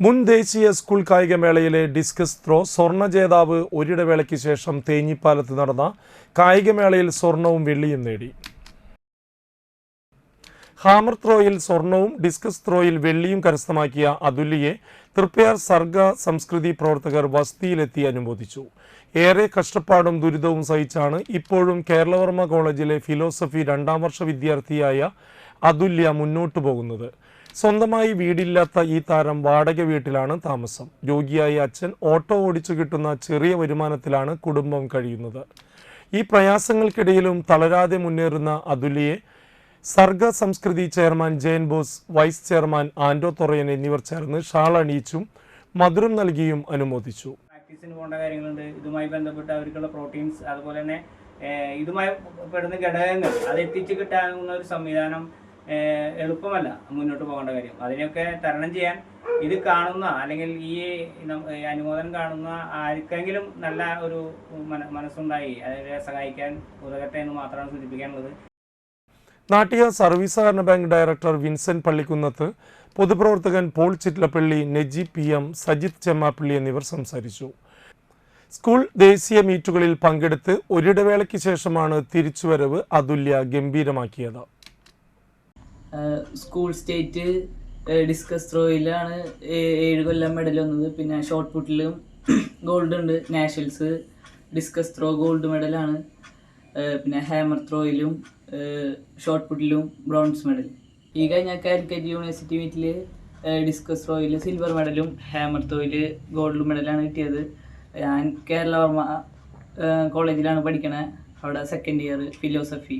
മുൻ ദേശീയ school കായികമേളയിലെ discus throw സ്വർണ ജേതാവ് ഒരിടവേളയ്ക്ക് ശേഷം തേഞ്ഞിപ്പാലത്ത് നടന്ന കായികമേളയിൽ സ്വർണവും വെള്ളിയും നേടി. ഹാമർ ത്രോയിൽ സ്വർണവും ഡിസ്കസ് ത്രോയിൽ വെള്ളിയും കരസ്ഥമാക്കിയ അതുല്യയെ തൃപ്പയാർ സർഗ സംസ്കൃതി പ്രവർത്തകർ വസതിയിലെത്തി അനുമോദിച്ചു. ഏറെ കഷ്ടപ്പാടും ദുരിതവും സഹിച്ചാണ് ഇപ്പോഴും കേരളവർമ്മ കോളേജിലെ ഫിലോസഫി രണ്ടാം വർഷ വിദ്യാർത്ഥിയായ അതുല്യ മുന്നോട്ടു പോകുന്നത്. സ്വന്തമായി വീടില്ലാത്ത ഈ താരം വാടക വീട്ടിലാണ് താമസം. രോഗിയായ അച്ഛൻ ഓട്ടോ ഓടിച്ചു കിട്ടുന്ന ചെറിയ വരുമാനത്തിലാണ് കുടുംബം കഴിയുന്നത്. ഈ പ്രയാസങ്ങൾക്കിടയിലും തളരാതെ മുന്നേറുന്ന അതുലിയെ Sarga Samskriti chairman Jayan Bose vice chairman Anto Thorayan എന്നിവർ ചേർന്ന് ഷാൾ അണിയിച്ചും മധുരം നൽകിയും അനുമോദിച്ചു. പോകേണ്ട കാര്യങ്ങളുണ്ട്. ഇതുമായി ബന്ധപ്പെട്ട് അവർക്കുള്ള പ്രോട്ടീൻസ് അതുപോലെ തന്നെ ഇതുമായി പെടുന്ന ഘടകങ്ങൾ അത് എത്തിച്ചു കിട്ടാനുള്ള ഒരു സംവിധാനം എളുപ്പമല്ല മുന്നോട്ട് പോകേണ്ട കാര്യം. അതിനെയൊക്കെ തരണം ചെയ്യാൻ ഇത് കാണുന്ന അല്ലെങ്കിൽ ഈ അനുമോദനം കാണുന്ന ആർക്കെങ്കിലും നല്ല ഒരു മനസ്സുണ്ടായി. അതിനെ സഹായിക്കാൻ ഉതകട്ടെ എന്ന് മാത്രമാണ് സൂചിപ്പിക്കാനുള്ളത്. നാട്ടിക സർവീസ് സഹകരണ ബാങ്ക് ഡയറക്ടർ വിൻസെന്റ് പള്ളിക്കുന്നത്ത് പൊതുപ്രവർത്തകൻ പോൾ ചിറ്റ്ലപ്പള്ളി നെജി പി എം സജിത് ചെമ്മാപ്പള്ളി എന്നിവർ സംസാരിച്ചു. സ്കൂൾ ദേശീയ മീറ്റുകളിൽ പങ്കെടുത്ത് ഒരിടവേളയ്ക്ക് ശേഷമാണ് തിരിച്ചുവരവ് അതുല്യ ഗംഭീരമാക്കിയത്. സ്കൂൾ സ്റ്റേറ്റ് ഡിസ്കസ് ത്രോയിലാണ് ഏഴ് കൊല്ലം മെഡൽ വന്നത്. പിന്നെ ഷോർട്ട് പുട്ടിലും ഗോൾഡ് ഉണ്ട് നാഷണൽസ് ഡിസ്കസ് ത്രോ ഗോൾഡ് മെഡലാണ് പിന്നെ ഹാമർ ത്രോയിലും ഷോർട്ട് പുട്ടിലും ബ്രോൺസ് മെഡൽ ഈ കഴിഞ്ഞ കാലിക്കറ്റ് യൂണിവേഴ്സിറ്റി മീറ്റിൽ ഡിസ്കസ് ത്രോയിൽ സിൽവർ മെഡലും ഹാമർ ത്രോയിൽ ഗോൾഡ് മെഡലാണ് കിട്ടിയത്. ഞാൻ കേരള വർമ്മ കോളേജിലാണ് പഠിക്കണത് അവിടെ സെക്കൻഡ് ഇയർ ഫിലോസഫി